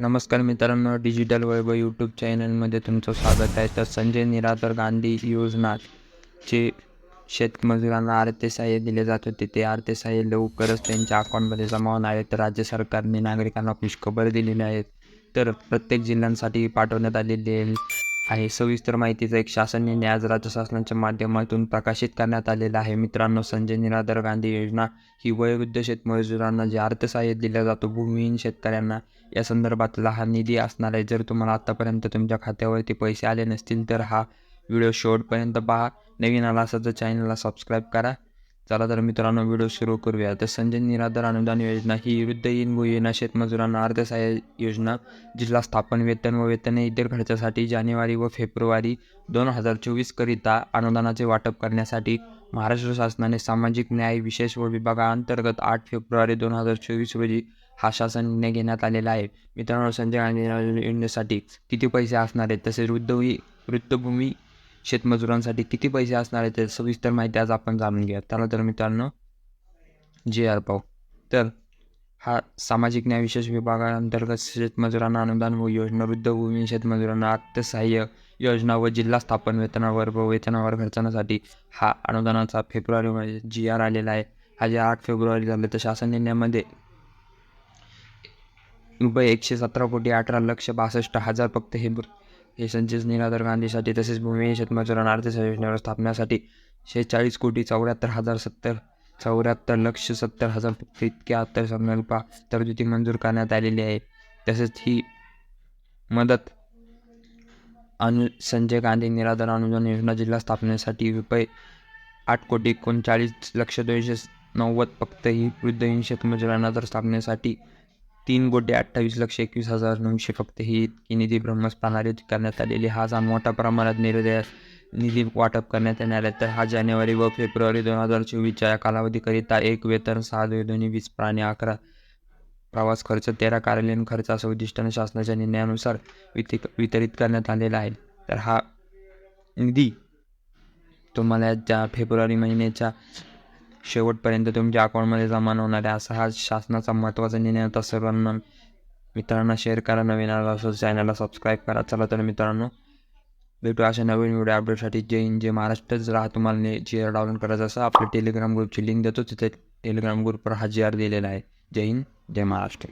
नमस्कार मित्रांनो डिजिटल वैभव यूट्यूब चॅनलमध्ये तुमचं स्वागत आहे. तर संजय निराधार गांधी योजनाचे शेतमजुरांना आर्थिक सहाय्य दिले जात होते. ते आर्थिक सहाय्य लवकरच त्यांच्या अकाउंटमध्ये जमा होणार आहे. तर राज्य सरकारने नागरिकांना खुशखबर दिलेली आहे. तर प्रत्येक जिल्ह्यांसाठी पाठवण्यात आलेली आहे. सविस्तर माहितीचा एक शासन निर्णय आज राज्य शासनाच्या माध्यमातून प्रकाशित करण्यात आलेला आहे. मित्रांनो संजय निराधार गांधी योजना ही वयोवृद्ध शेतमजुरांना जे अर्थसहाय्य दिला जातो भूमिहीन शेतकऱ्यांना या संदर्भातला हा निधी असणार आहे. जर तुम्हाला आत्तापर्यंत तुमच्या खात्यावरती पैसे आले नसतील तर हा व्हिडिओ शेवटपर्यंत पहा. नवीन आला असेल तर चॅनलला सबस्क्राईब करा. चला तर मित्रांनो व्हिडिओ सुरू करूया. तर संजय निराधार अनुदान योजना ही वृद्धहीन भूहीन शेतमजुरांना अर्थसहाय्य योजना जिल्हा स्थापन वेतन व वेतन इतर खर्चासाठी जानेवारी व फेब्रुवारी दोन हजार चोवीसकरिता अनुदानाचे वाटप करण्यासाठी महाराष्ट्र शासनाने सामाजिक न्याय विशेष व विभागाअंतर्गत आठ फेब्रुवारी दोन हजार चोवीस रोजी हा शासन निर्णय घेण्यात आलेला आहे. मित्रांनो संजय गांधी योजनेसाठी किती पैसे असणार आहेत? तसेच वृद्धवी वृद्धभूमी शेतमजुरांसाठी किती पैसे असणार आहेत ते सविस्तर माहिती आज आपण जाणून घ्या त्याला तर मित्रांनो जे आर पाव तर हा सामाजिक न्याय विशेष विभागाअंतर्गत शेतमजुरांना अनुदान व योजना वृद्धभूमी शेतमजुरांना अर्थसहाय्य योजना व जिल्हा स्थापन वेतनावर व वेतनावर खर्चण्यासाठी हा अनुदानाचा फेब्रुवारीमध्ये म्हणजे जी आर आलेला आहे. हा जे आठ फेब्रुवारी झाले तर शासन निर्णयामध्ये रुपये एकशे सतरा कोटी अठरा लक्ष बासष्ट हजार फक्त हे हे संचेस निराधार गांधीसाठी तसेच भूमिहीन शेतमजुरांना आर्थिक योजनेवर स्थापण्यासाठी शेहेचाळीस कोटी चौऱ्याहत्तर हजार सत्तर चौऱ्याहत्तर लक्ष सत्तर हजार फक्त इतक्या अत्तर रुपया तरतुदी मंजूर करण्यात आलेली आहे. तसेच ही मदत अनु संजय गांधी निराधार अनुदान योजना जिल्हा स्थापनेसाठी रुपये आठ कोटी एकोणचाळीस लक्ष दोनशे नव्वद फक्त ही वृद्धहीन शेतमजुरांना तर स्थापनेसाठी तीन गोटे अठ्ठावीस लक्ष एकवीस हजार नऊशे फक्त. ही इतकी निधी ब्रह्मस प्रणाली करण्यात आलेली हा जाण मोठ्या प्रमाणात निर्दयास निधी वाटप करण्यात येणार आहे. तर हा जानेवारी व फेब्रुवारी दोन हजार चोवीसच्या या कालावधीकरिता एक वेतन सहा दोन्ही वीस प्राणी अकरा प्रवास खर्च तेरा कार्यालयीन खर्च असं उद्दिष्टाने शासनाच्या निर्णयानुसार विति वितरित करण्यात आलेला आहे. तर हा निधी तुम्हाला ज्या फेब्रुवारी महिन्याच्या शेवटपर्यंत तुमच्या अकाउंटमध्ये जमा होणार आहे असा हा शासनाचा महत्त्वाचा निर्णय होता. सर्वांना मित्रांना शेअर करा. नवीन आला असं चॅनलला सबस्क्राईब करा. चला तर मित्रांनो भेटू अशा नवीन व्हिडिओ अपडेटसाठी जे इन जे महाराष्ट्रच राहा तुम्हाला जी आर डाउनलोड करायचं असं आपल्या टेलिग्राम ग्रुपची लिंक देतो. तिथे टेलिग्राम ग्रुपवर हा जी आर दिलेला आहे. जय हिंद जय महाराष्ट्र.